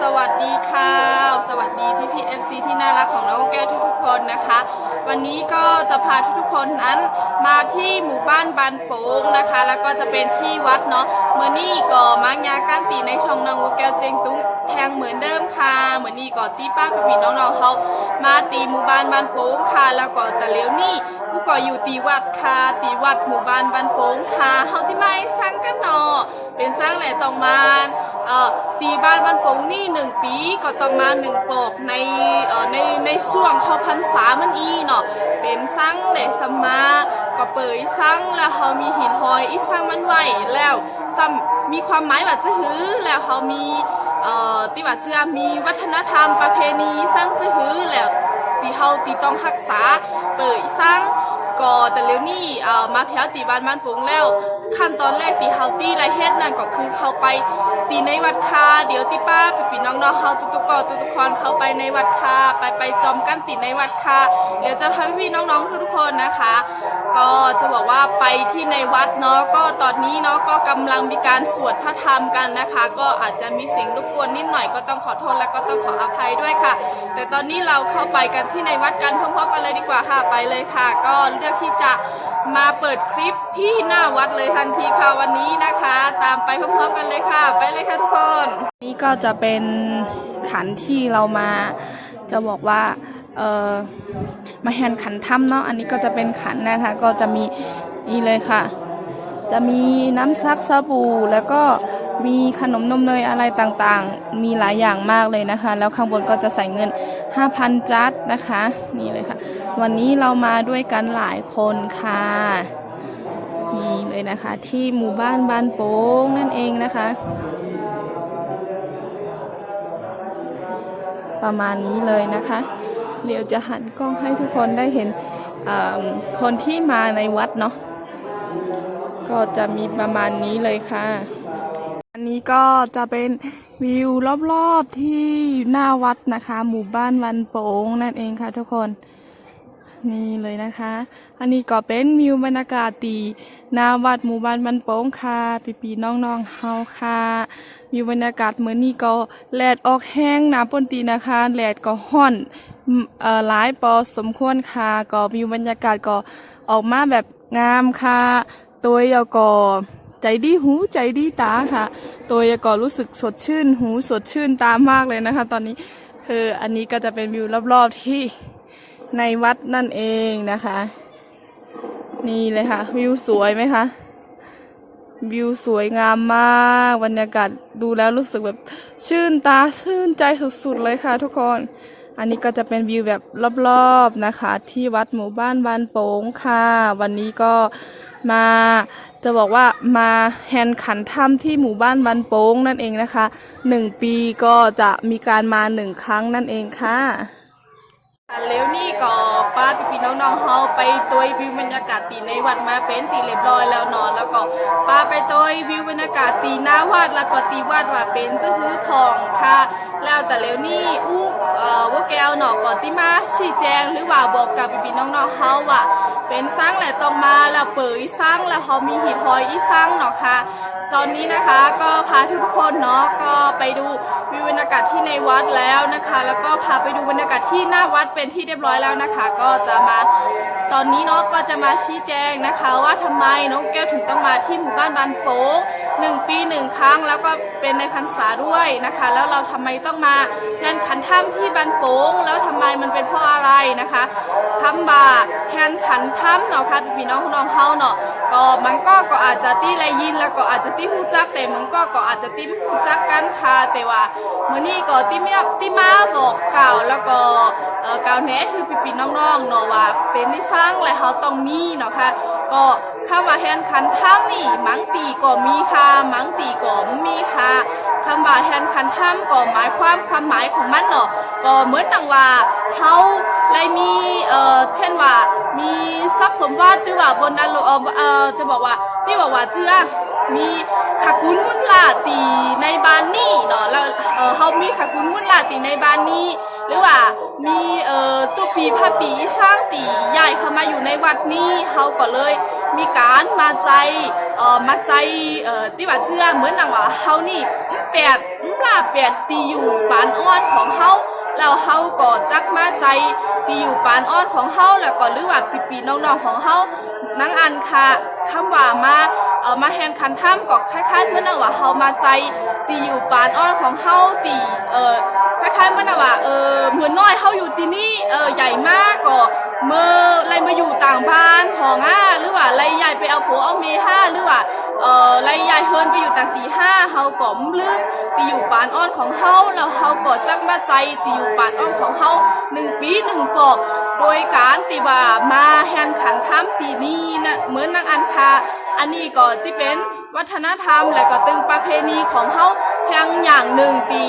สวัสดีค่ะ สวัสดีพี่พีเอฟซีที่น่ารักของน้องแก้วทุกๆคนนะคะ วันนี้ก็จะพาทุกๆคนนั้นมาที่หมู่บ้านบานโป่งนะคะ แล้วก็จะเป็นที่วัดเนาะเมื่อนี่ก็มังยาการตีในช่องน้องแก้วเจงตุ้งแทงเหมือนเดิมค่ะเหมือนนี่ก็ตีป้าพี่ๆน้องๆเขามาตีหมู่บ้านบานโป่งค่ะ แล้วก็ต่เลี้ยวนี่กูก็อยู่ตีวัดค่ะตีวัดหมู่บ้านบานโป่งค่ะเฮาที่ไม่สร้างกันเนาะเป็นสร้างแหล่ตองมาน เอ่อตีบ้านบานโป่งนี่หนึ่งปีก็ต้องมาหนึ่งปอกในเอ่อในในช่วงเข้าพรรษามันอีเนาะเป็นสร้งแหล่สมาก็เปิดสร้งแล้วเขามีหินหอยอีสร้งมันไหวแล้วซ้ำมีความหมายว่าจะหือแล้วเขามีเอ่อที่ว่าเชื่อมีวัฒนธรรมประเพณีสร้งจะหือแล้วตีเฮาตีต้องรักษาเปิดสร้ง ก็แต่เร็วนี่เอ่อมาแพ้วตีบ้านบ้านปุงแล้ว ขั้นตอนแรกตีเฮาตีไรเฮ็ดนั่นก็คือเข้าไปตีในวัดคาเดี๋ยวตีป้าปีปีน้องๆเฮาตุกตุกกอตุกตุกคอนเข้าไปในวัดคาไปไปจอมกันตีในวัดคาเดี๋ยวจะพาพี่ๆน้องๆทุกๆคนนะคะ ก็จะบอกว่าไปที่ในวัดเนาะก็ตอนนี้เนาะก็กำลังมีการสวดพระธรรมกันนะคะ ก็อาจจะมีเสียงรบกวนนิดหน่อยก็ต้องขอโทษและก็ต้องขออภัยด้วยค่ะ แต่ตอนนี้เราเข้าไปกันที่ในวัดกันพร้อมๆกันเลยดีกว่าค่ะไปเลยค่ะ ก็เลือกที่จะมาเปิดคลิปที่หน้าวัดเลยทันทีค่ะวันนี้นะคะ ตามไปพร้อมๆกันเลยค่ะ ไปเลยค่ะทุกคน นี่ก็จะเป็นขันที่เรามาจะบอกว่า มาแฮนขันถ้ำเนาะอันนี้ก็จะเป็นขันนะคะ ก็จะมีนี่เลยค่ะ จะมีน้ำซักสบู่แล้วก็มีขนมนมเนยอะไรต่างๆ มีหลายอย่างมากเลยนะคะ แล้วข้างบนก็จะใส่เงิน 5,000 จัดนะคะ นี่เลยค่ะ วันนี้เรามาด้วยกันหลายคนค่ะนี่เลยนะคะ ที่หมู่บ้านบ้านโป่งนั่นเองนะคะ ประมาณนี้เลยนะคะ เดี๋ยวจะหันกล้องให้ทุกคนได้เห็นคนที่มาในวัดเนาะก็จะมีประมาณนี้เลยค่ะ อันนี้ก็จะเป็นวิวรอบๆที่หน้าวัดนะคะ หมู่บ้านวันโป่งนั่นเองค่ะทุกคนนี่เลยนะคะ อันนี้ก็เป็นวิวบรรยากาศตีหน้าวัดหมู่บ้านวันโป่งค่ะปีปีน้องๆเฮาค่ะวิวบรรยากาศเหมือนนี่ก็แลดออกแห้งน้ำปนตีนะคะแลดก็ห้อน หลายปอสมควรค่ะก็วิวบรรยากาศก็ออกมาแบบงามค่ะ ตัวเยาก็ใจดีหูใจดีตาค่ะ ตัวเยาก็รู้สึกสดชื่นหูสดชื่นตามากเลยนะคะ ตอนนี้คืออันนี้ก็จะเป็นวิวรอบๆที่ในวัดนั่นเองนะคะ นี่เลยค่ะ วิวสวยไหมคะวิวสวยงามมากบรรยากาศดูแล้วรู้สึกแบบชื่นตาชื่นใจสุดๆเลยค่ะทุกคน อันนี้ก็จะเป็นวิวแบบรอบๆนะคะ ที่วัดหมู่บ้านบานโป่งค่ะ วันนี้ก็มาจะบอกว่ามาแฮนขันถ้ำที่หมู่บ้านบานโป่งนั่นเองนะคะหนึ่งปีก็จะมีการมาหนึ่งครั้งนั่นเองค่ะ แล้วนี่ก็ป้าพี่ๆน้องๆเขาไปตัววิวบรรยากาศตีในวัดมาเป็นตีเรียบร้อยแล้วเนาะแล้วก็ป้าไปตัววิวบรรยากาศตีหน้าวัดแล้วก็ตีวัดว่าเป็นจะคือผ่องค่ะ แล้วแต่แล้วนี่อู้เอ่อว่าแก้วเนาะก่อนที่มาชี้แจงหรือว่าบอกกับพี่ๆน้องๆเขาว่าเป็นสร้างแหละต้องมาแล้วเปิดสร้างแล้วเขามีหินหอยอีสร้างเนาะค่ะตอนนี้นะคะก็พาทุกคนเนาะก็ไปดูวิวบรรยากาศที่ในวัดแล้วนะคะ แล้วก็พาไปดูบรรยากาศที่หน้าวัดเป็น็นที่เรียบร้อยแล้วนะคะ ก็จะมาตอนนี้เนาะก็จะมาชี้แจงนะคะ ว่าทำไมน้องแก้วถึงต้องมาที่หมู่บ้านบานโป่งหนึ่งปีหนึ่งครั้ง แล้วก็เป็นในพรรษาด้วยนะคะ แล้วเราทำไมต้องมาแทนขันถ้ำที่บานโป่งแล้วทำไมมันเป็นเพราะอะไรนะคะคำบ่าแทนขันถ้ำเนาะค่ะพี่น้องน้องเฮาเนาะก็มันก็ก็อาจจะตีไรยินแล้วก็อาจจะตีหูจักแต่มันก็ก็อาจจะตีหูจักกันค่ะแต่ว่ามื้อนี้ก็ตีมาตีมาบอกกล่าวแล้วก็เอ่อาวแหน่คือพี่ๆน้องๆเนาะว่าเป็นนิสร้างและเฮาต้องมีเนาะค่ะก็คำว่าแทนขันถ้ำนี่มังตีก็มีค่ะมังตีก็มีค่ะคำว่าแทนคันถ้ำก็หมายความความหมายของมันเนาะก็เหมือนดังว่าเฮาเลยมีเอ่อเช่นว่ามีทรัพย์สมบัติหรือว่าบนดันโลเออเอ่อจะบอกว่าที่บอกว่าเจือ มีขากุนมุนลาตีในบ้านนี้เนาะแล้วเออเฮามีขากุนมุนลาตีในบ้านนี้ หรือว่ามีเอ่อตุปีพระปีสร้างตีใหญ่เข้ามาอยู่ในวัดนี้เฮาก็เลยมีการมาใจเอ่อมาใจเอ่อที่ว่าเจือเหมือนดังว่าเฮานี่อื้อเปียดลาเปียดตีอยู่ปานอ้อนของเฮาแล้วเฮาก็จักมาใจตีอยู่ปานอ้อนของเฮาแล้วก็หรือว่าปีๆน้องๆของเฮานังอันค่ะคำว่ามา เออมาแฮนคันท่ามก็คล้ายๆเหมื่อนว่าเฮามาใจตีอยู่ปานอ้อนของเฮาตีเออคล้ายๆเหมื่อนว่าเออเหมือนน้อยเฮาอยู่ที่นี่เออใหญ่มากก็เมื่อไรมาอยู่ต่างบ้านของอะหรือว่าไรใหญ่ไปเอาผัวเอาเมียห้าหรือว่าเอ่อไล่ยายเฮิรนไปอยู่ต่างตีห้าเฮาก็มลืมตีอยู่ปานอ้อนของเฮาแล้วเฮาก็จักมาใจตีอยู่ปานอ้อนของเฮาหนึ่งปีหนึ่งปอก โดยการตีว่ามาแฮนขันข้ามปีนี้นะเหมือนนางอันคา อันนี้ก็ที่เป็นวัฒนธรรมและก็ตึงประเพณีของเฮาเพียงอย่างหนึ่งตี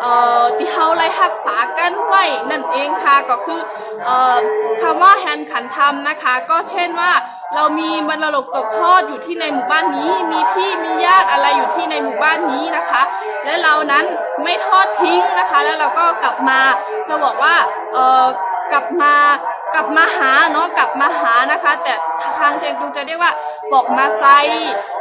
เอ่อที่เฮาไล่รักษากันไว้นั่นเองค่ะก็คือเอ่อคำว่าแฮนขันทำนะคะ ก็เช่นว่าเรามีมรดกตกทอดอยู่ที่ในหมู่บ้านนี้ มีพี่มีญาติอะไรอยู่ที่ในหมู่บ้านนี้นะคะ และเรานั้นไม่ทอดทิ้งนะคะ แล้วเราก็กลับมาจะบอกว่าเอ่อกลับมา กลับมาหาเนาะกลับมาหานะคะ แต่ทางเชียงตุงจะเรียกว่าบอกมาใจ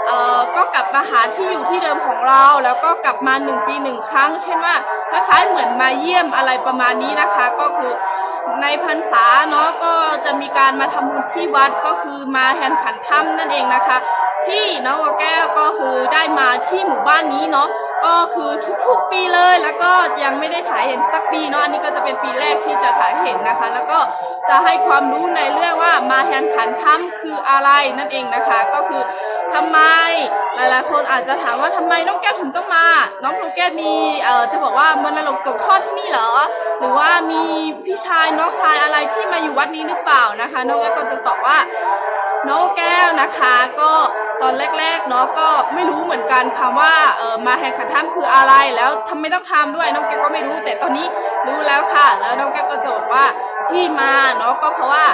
เอ่อก็กลับมาหาที่อยู่ที่เดิมของเรา แล้วก็กลับมาหนึ่งปีหนึ่งครั้ง เช่นว่าคล้ายๆเหมือนมาเยี่ยมอะไรประมาณนี้นะคะ ก็คือในพรรษาเนาะก็จะมีการมาทำบุญที่วัดก็คือมาแทนขันถ้ำนั่นเองนะคะ ที่น้องแก้วก็คือได้มาที่หมู่บ้านนี้เนาะ ก็คือทุกๆปีเลย แล้วก็ยังไม่ได้ถ่ายเห็นสักปีเนาะอันนี้ก็จะเป็นปีแรกที่จะถ่ายเห็นนะคะ แล้วก็จะให้ความรู้ในเรื่องว่ามาแทนขันถ้ำคืออะไรนั่นเองนะคะ ก็คือทำไมหลายๆคนอาจจะถามว่าทำไมน้องแก้วถึงต้องมา น้องแก้วมีเอ่อจะบอกว่ามรดกตกทอดที่นี่เหรอ หรือว่ามีพี่ชายน้องชายอะไรที่มาอยู่วัดนี้หรือเปล่านะคะ น้องแก้วก็จะตอบว่าน้องแก้วนะคะก็ ตอนแรกๆเนาะก็ไม่รู้เหมือนกันคำว่าเออมาแห่งขันท่ามคืออะไรแล้วทำไม่ต้องทำด้วยน้องแก้วก็ไม่รู้ แต่ตอนนี้รู้แล้วค่ะ แล้วน้องแก้วก็จะบอกว่าที่มาเนาะก็เพราะว่า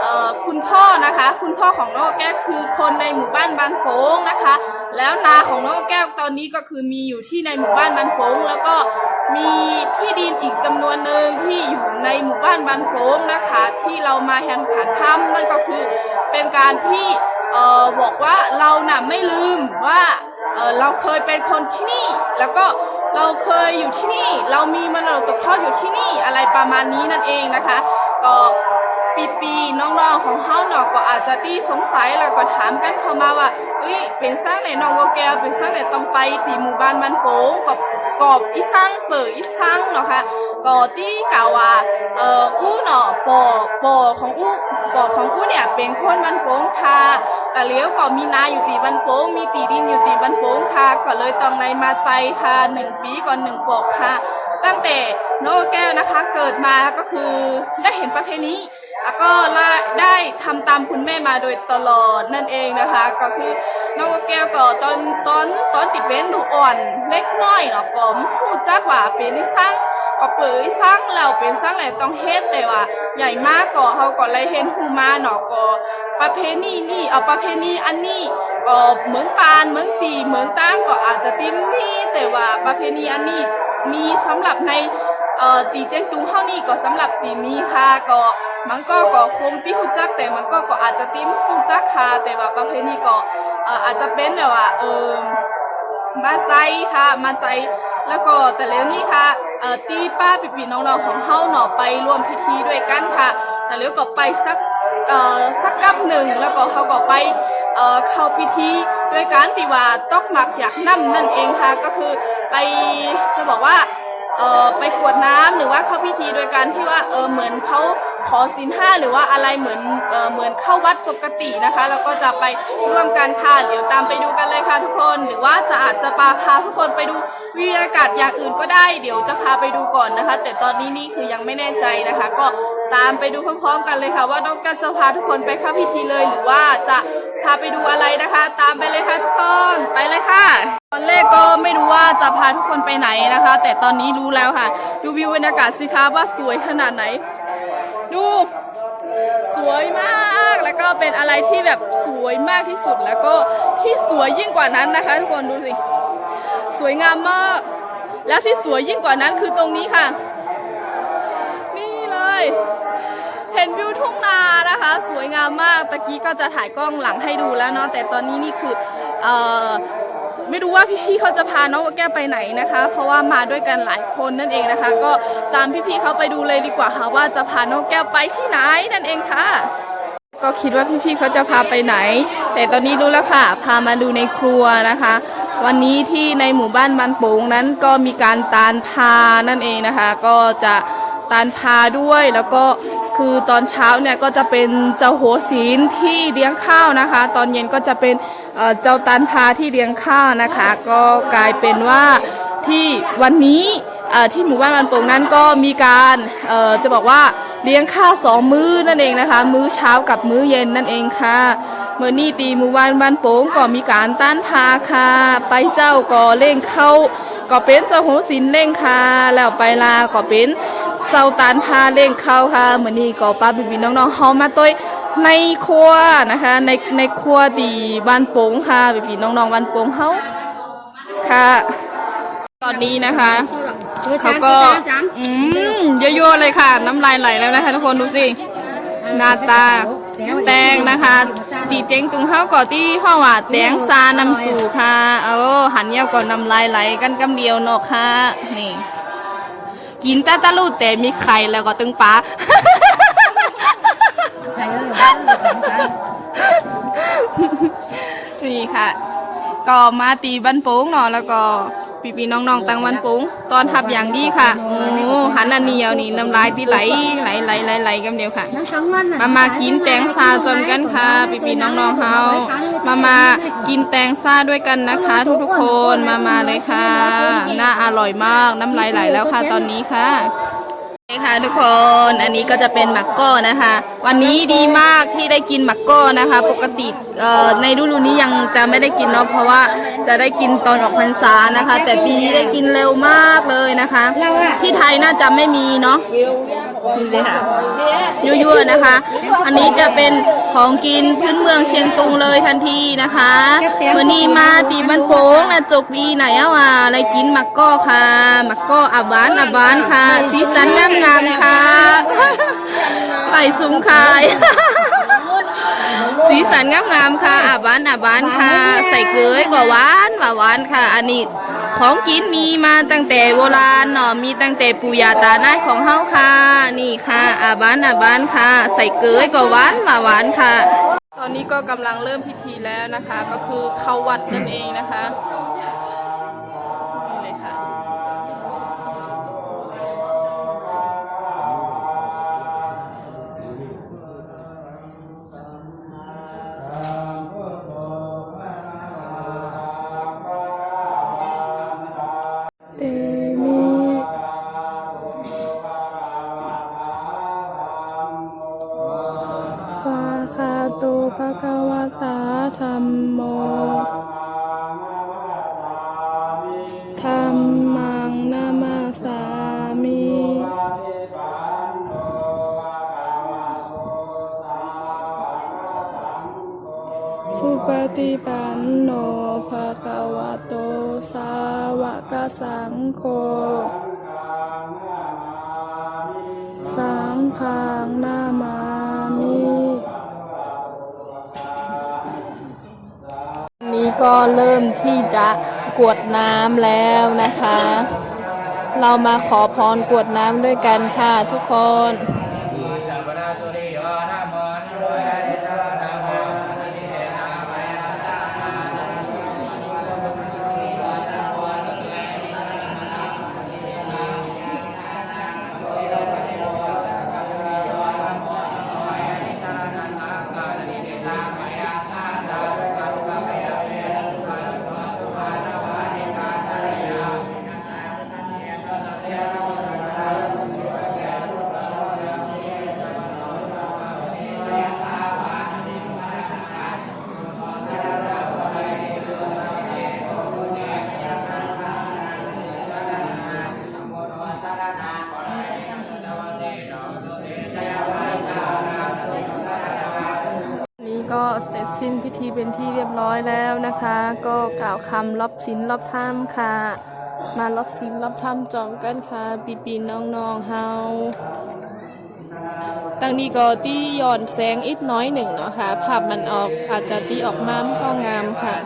เออคุณพ่อนะคะ คุณพ่อของน้องแก้วคือคนในหมู่บ้านบานโป่งนะคะ แล้วนาของน้องแก้วตอนนี้ก็คือมีอยู่ที่ในหมู่บ้านบานโป่งแล้วก็มีที่ดินอีกจำนวนหนึ่งที่อยู่ในหมู่บ้านบานโป่งนะคะ ที่เรามาแห่งขันถ้ำนั่นก็คือเป็นการที่ เอ่อบอกว่าเราน่ะไม่ลืมว่าเออเราเคยเป็นคนที่นี่ แล้วก็เราเคยอยู่ที่นี่ เรามีมรดกตกทอดอยู่ที่นี่อะไรประมาณนี้นั่นเองนะคะ ก็ปีปีๆน้องๆของเฮาเนาะก็อาจจะตีสงสัยแล้วก็ถามกันเข้ามาว่าเอ้ยเป็นสร้างไหนน้องโวแกวเป็นสร้างไหนต้องไปตีหมู่บ้านมันโป่งกับ กอบอีสร้างเปิดอีสร้างเนาะค่ะก็ที่กล่าวว่าเอ่ออู้เนาะปอปอของอู้ปอของอู้เนี่ยเป็นคนมันโป่งค่ะแต่เลี้ยวก็มีนาอยู่ตีบันโป่งมีตีดินอยู่ตีบันโป่งค่ะ ก็เลยต้องในมาใจค่ะหนึ่งปีก่อนหนึ่งปอกค่ะ ตั้งแต่น้องแก้วนะคะเกิดมาก็คือได้เห็นประเพณีแล้วก็ได้ทำตามคุณแม่มาโดยตลอดนั่นเองนะคะ ก็คือ น้องแก้วก็ตอนตอนตอนติดเป็นดูอ่อนเล็กน้อยเนาะก็พูดจักว่าเป็นนิสังก็เปิดสร้างแล้วเป็นสร้างแหละต้องเฮ็ดแต่ว่า ใหญ่มากก็เขาก็เลยเห็นฮูมาเนาะก็ประเพณีนี่เอาประเพณีอันนี้ก็เหมืองปานเหมืองตีเหมืองตั้งก็อาจจะติมมีแต่ว่าประเพณีอันนี้มีสำหรับในเอ่อตีเจียงตุงเฮานี่ก็สำหรับตีมีค่ะก็ มันก็ก็คงที่ฮู้จักแต่มันก็ก็อาจจะติมฮู้จักค่ะแต่ว่าประเพณีก็อาจจะเป็นแบบว่าเออมาใจค่ะมาใจแล้วก็แต่แล้วนี่ค่ะเออตีป้าปิปีน้องๆของเฮาเนาะไปร่วมพิธีด้วยกันค่ะ แต่แล้วก็ไปสักเออสักกับหนึ่งแล้วก็เขาก็ไปเออเข้าพิธีด้วยการที่ว่าต้อกหมักอยากนํนั่นเองค่ะก็คือไปจะบอกว่า เอ่อไปกวดน้ำหรือว่าเข้าพิธีโดยการที่ว่าเออเหมือนเขาขอศีลห้าหรือว่าอะไรเหมือนเออเหมือนเข้าวัดปกตินะคะ แล้วก็จะไปร่วมกันค่ะเดี๋ยวตามไปดูกันเลยค่ะทุกคน หรือว่าจะอาจจะพาพาทุกคนไปดูวิวอากาศอย่างอื่นก็ได้ เดี๋ยวจะพาไปดูก่อนนะคะ แต่ตอนนี้นี่คือยังไม่แน่ใจนะคะ ก็ ตามไปดูพร้อมๆกันเลยค่ะ ว่าน้องกันจะพาทุกคนไปเข้าพิธีเลย หรือว่าจะพาไปดูอะไรนะคะ ตามไปเลยค่ะทุกคนไปเลยค่ะตอนแรกก็ไม่รู้ว่าจะพาทุกคนไปไหนนะคะ แต่ตอนนี้รู้แล้วค่ะ ดูวิวบรรยากาศสิคะว่าสวยขนาดไหน ดูสวยมากแล้วก็เป็นอะไรที่แบบสวยมากที่สุดแล้วก็ที่สวยยิ่งกว่านั้นนะคะ ทุกคนดูสิสวยงามมาก แล้วที่สวยยิ่งกว่านั้นคือตรงนี้ค่ะ นี่เลย เห็นวิวทุ่งนานะคะ สวยงามมากตะกี้ก็จะถ่ายกล้องหลังให้ดูแล้วเนาะแต่ตอนนี้นี่คือเอ่อไม่รู้ว่าพี่ๆเขาจะพาน้องแก้วไปไหนนะคะ เพราะว่ามาด้วยกันหลายคนนั่นเองนะคะ ก็ตามพี่ๆเขาไปดูเลยดีกว่าค่ะว่าจะพาน้องแก้วไปที่ไหนนั่นเองค่ะ ก็คิดว่าพี่ๆเขาจะพาไปไหน แต่ตอนนี้รู้แล้วค่ะ พามาดูในครัวนะคะ วันนี้ที่ในหมู่บ้านบันโป่งนั้นก็มีการตานพานั่นเองนะคะ ก็จะตานพาด้วยแล้วก็ คือตอนเช้าเนี่ยก็จะเป็นเจ้าโหศีลที่เลี้ยงข้าวนะคะ ตอนเย็นก็จะเป็นเจ้าตานพาที่เลี้ยงข้าวนะคะ ก็กลายเป็นว่าที่วันนี้ที่หมู่บ้านบันโป่งนั้นก็มีการจะบอกว่าเลี้ยงข้าวสองมื้อนั่นเองนะคะ มื้อเช้ากับมื้อเย็นนั่นเองค่ะเมื่อนี่ตีหมู่บ้านบ้านโป่งก็มีการต้านพาค่ะไปเจ้าก็เล่งเข้าก็เป็นเจ้าโหสินเล่งค่ะแล้วไปลาก็เป็น เจ้าตานพาเล่งเข้าค่ะเหมือนนี่ก็ป้าบิบิน้องๆเฮามาต้วยในครัวนะคะ ในในครัวตีบ้านโป่งค่ะบิบิน้องๆบ้านโป่งเฮาค่ะ ตอนนี้นะคะเขาก็อืมเยอะๆเลยค่ะ น้ำลายไหลแล้วนะคะทุกคนดูสิหน้าตาแตงนะคะตีเจงตุงเฮาก่อที่ห้องว่าแตงซานำสู่ค่ะ เออหันเยี่ยวก่อนน้ำลายไหลกันกำเดียวเนอะค่ะนี่ กินแต่ตะลูแต่มีไข่แล้วก็ตึงปลา ใจเออบ้านเหมือนกันนี่ค่ะ ก็มาตีบันโป้งเนาะแล้วก็ พี่พี่ๆน้องๆตังบันโป้งตอนทับอย่างดีค่ะโอ้หันอันเหนียวนี่น้ำลายที่ไหลไหลไหลไหลไหลกันเดียวค่ะน้ำสองวันน่ะมามากินแตงซาจนกันค่ะพี่พี่ๆน้องๆเฮามามากินแตงซาด้วยกันนะคะ ทุกๆคนมามาเลยค่ะ น่าอร่อยมากน้ำลายไหลแล้วค่ะตอนนี้ค่ะ นี่ค่ะทุกคนอันนี้ก็จะเป็นหมักโก้นะคะ วันนี้ดีมากที่ได้กินหมักโก้นะคะ ปกติเอ่อในฤดูนี้ยังจะไม่ได้กินเนาะเพราะว่าจะได้กินตอนออกพรรษานะคะ แต่ปีนี้ได้กินเร็วมากเลยนะคะ ที่ไทยน่าจะไม่มีเนาะ นี่เลยค่ะยั่วๆนะคะ อันนี้จะเป็นของกินพื้นเมืองเชียงตุงเลยทันทีนะคะเมื่อนี้มาตีบันโป้งนะจกดีไหนอะวะอะไรกินมักก้อค่ะมักก้ออาบานอาบานค่ะสีสันงามงามค่ะไปสูงคายสีสันงามงามค่ะอาบานอาบานค่ะ ใส่เกลือก็หวานหวานหวานค่ะ อันนี้ ของกินมีมาตั้งแต่โบราณเนาะมีตั้งแต่ปู่ย่าตานายของเฮาค่ะ นี่ค่ะอาบานอาบานค่ะ ใส่เกลือก็หวานมาหวานค่ะ ตอนนี้ก็กำลังเริ่มพิธีแล้วนะคะ ก็คือเข้าวัดนั่นเองนะคะ กสังโฆ สังฆังนามามินี้ก็เริ่มที่จะกวดน้ำแล้วนะคะ เรามาขอพรกวดน้ำด้วยกันค่ะทุกคน เสร็จสิ้นพิธีเป็นที่เรียบร้อยแล้วนะคะ ก็กล่าวคำรับศีลรับธรรมค่ะ มารับศีลรับธรรมจอมกันค่ะปีปีน้องน้องๆเฮาตั้งนี้ก็ตีย้อนแสงอีกน้อยหนึ่งเนาะค่ะภาพมันออกอาจจะตีออกมาไม่ก็งามค่ะ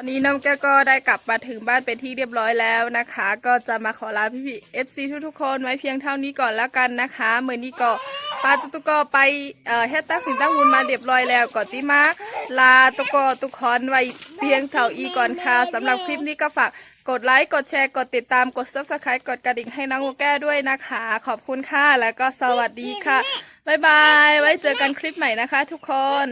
อนนี้น้องแก้วก็ได้กลับมาถึงบ้านเป็นที่เรียบร้อยแล้วนะคะ ก็จะมาขอลาพี่พี่ๆ FC ทุกๆคนไว้เพียงเท่านี้ก่อนแล้วกันนะคะเมื่อนี้ก็ปาตุกตุกก็ไปเอ่อเฮ็ดตักสินตั้งวุนมาเรียบร้อยแล้วก่อนที่มาลาตุกก็ตุกคอนไว้เพียงเท่าอีก่อนค่ะสำหรับคลิปนี้ก็ฝากกดไลค์กดแชร์กดติดตามกด subscribe กดกระดิ่งให้น้องแก้ด้วยนะคะ ขอบคุณค่ะแล้วก็สวัสดีค่ะบ๊ายบายไว้เจอกันคลิปใหม่นะคะ ทุกคน